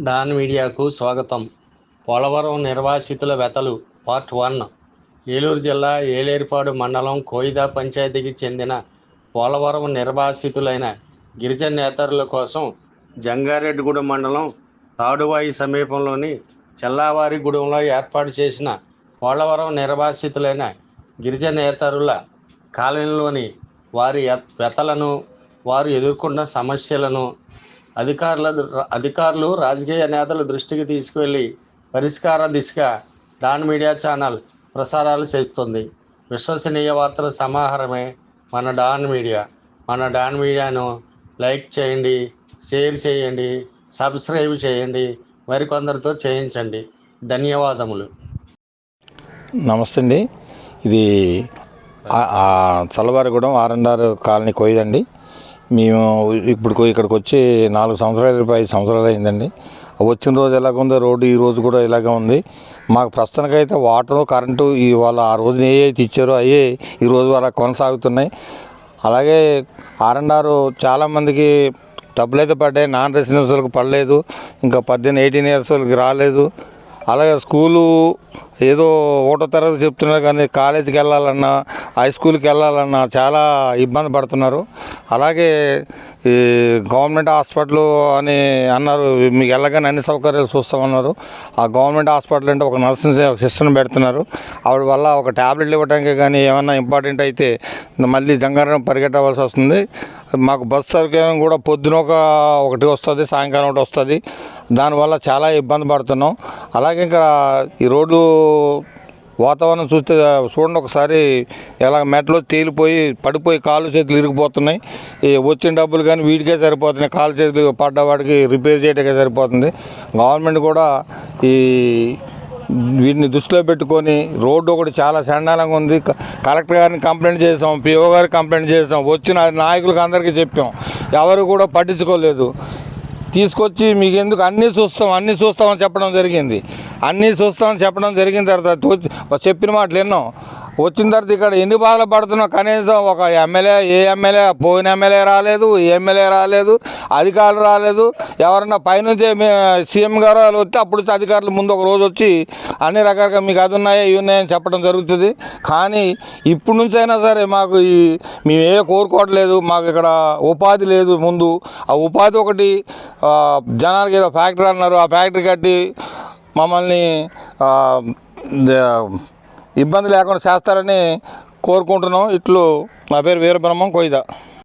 Don మీడియాకు స్వాగతం. పోలవరం నిర్వాసితుల వ్యతలు పార్ట్ వన్. ఏలూరు జిల్లా ఏలేరుపాడు మండలం కోయిదా పంచాయతీకి చెందిన పోలవరం నిర్వాసితులైన గిరిజనేతరుల కోసం జంగారెడ్డిగూడెం మండలం తాడువాయి సమీపంలోని చెల్లావారిగూడెంలో ఏర్పాటు చేసిన పోలవరం నిర్వాసితులైన గిరిజనేతరుల కాలనీలోని వారి వెతలను వ్యతలను వారు ఎదుర్కొన్న సమస్యలను అధికారుల అధికారులు రాజకీయ నేతల దృష్టికి తీసుకువెళ్ళి పరిష్కార దిశగా డాన్ మీడియా ఛానల్ ప్రసారాలు చేస్తుంది. విశ్వసనీయ వార్తల సమాహారమే మన డాన్ మీడియా. మన డాన్ మీడియాను లైక్ చేయండి షేర్ చేయండి సబ్స్క్రైబ్ చేయండి మరికొందరితో చేయించండి. ధన్యవాదములు. నమస్తే అండి. ఇది చల్లవారిగూడెం ఆర్ఎన్ఆర్ కాలనీ కొయ్యదండి. మేము ఇప్పుడు ఇక్కడికి వచ్చి నాలుగు సంవత్సరాలు ఐదు సంవత్సరాలు అయిందండి. వచ్చిన రోజు ఎలాగుందో రోడ్డు ఈ రోజు కూడా ఇలాగే ఉంది. మాకు ప్రస్తుతానికైతే వాటరు కరెంటు ఇవాళ ఆ రోజున ఏ అయితే ఇచ్చారో అయ్యే ఈ రోజు అలా కొనసాగుతున్నాయి. అలాగే ఆర్ఎన్ఆర్ చాలామందికి డబ్బులు అయితే పడ్డాయి. నాన్ రెసిడెన్షియల్కి పడలేదు. ఇంకా పద్దెనిమిది ఎయిటీన్ ఇయర్స్ వాళ్ళకి రాలేదు. అలాగే స్కూలు ఏదో ఒకటో తరగతి చెప్తున్నారు కానీ కాలేజీకి వెళ్ళాలన్నా హై స్కూల్కి వెళ్ళాలన్నా చాలా ఇబ్బంది పడుతున్నారు. అలాగే ఈ గవర్నమెంట్ హాస్పిటల్ అని అన్నారు మీకు వెళ్ళగానే అన్ని సౌకర్యాలు చూస్తామన్నారు. ఆ గవర్నమెంట్ హాస్పిటల్ అంటే ఒక నర్సింగ్ సిస్టమ్ పెడుతున్నారు. ఆవిడ వల్ల ఒక ట్యాబ్లెట్లు ఇవ్వడానికి కానీ ఏమన్నా ఇంపార్టెంట్ అయితే మళ్ళీ జంగారం పరిగెట్టవలసి వస్తుంది. మాకు బస్సు సౌకర్యం కూడా పొద్దున ఒక ఒకటి వస్తుంది సాయంకాలం ఒకటి వస్తుంది. దానివల్ల చాలా ఇబ్బంది పడుతున్నాం. అలాగే ఇంకా ఈ రోడ్డు వాతావరణం చూస్తే చూడండి ఒకసారి ఎలా మెట్లో తేలిపోయి పడిపోయి కాళ్ళు చేతులు ఇరిగిపోతున్నాయి. ఈ వచ్చిన డబ్బులు కానీ వీటికే సరిపోతున్నాయి. కాళ్ళు చేతులు పడ్డవాడికి రిపేర్ చేయడానికే సరిపోతుంది. గవర్నమెంట్ కూడా ఈ వీటిని దృష్టిలో పెట్టుకొని రోడ్డు ఒకటి చాలా చండాలంగా ఉంది. క- కలెక్టర్ గారిని కంప్లైంట్ చేసాం పిఓ గారికి కంప్లైంట్ చేసాం వచ్చిన నాయకులకు అందరికీ చెప్పాం. ఎవరు కూడా పట్టించుకోలేదు. తీసుకొచ్చి మీకు ఎందుకు అన్నీ చూస్తాం అన్నీ చూస్తామని చెప్పడం జరిగింది. అన్నీ చూస్తామని చెప్పడం జరిగిన తర్వాత చెప్పిన మాటలు ఎన్నో. వచ్చిన తర్వాత ఇక్కడ ఎన్ని బాధలు పడుతున్నావు కనీసం ఒక ఎమ్మెల్యే ఏ ఎమ్మెల్యే పోయిన ఎమ్మెల్యే రాలేదు ఏ ఎమ్మెల్యే రాలేదు అధికారులు రాలేదు. ఎవరన్నా పైనుంచి సీఎం గారు వాళ్ళు వస్తే అప్పుడు అధికారులు ముందు ఒక రోజు వచ్చి అన్ని రకాలుగా మీకు అది ఉన్నాయా ఇవి ఉన్నాయని చెప్పడం జరుగుతుంది. కానీ ఇప్పుడు నుంచైనా సరే మాకు ఈ మేము ఏ కోరుకోవట్లేదు మాకు ఇక్కడ ఉపాధి లేదు ముందు. ఆ ఉపాధి ఒకటి జనాలకి ఏదో ఫ్యాక్టరీ అన్నారు. ఆ ఫ్యాక్టరీ కట్టి మమ్మల్ని ఇబ్బంది లేకుండా చేస్తారని కోరుకుంటున్నాం. ఇట్లు నా పేరు వీరబ్రహ్మం కొయిదా.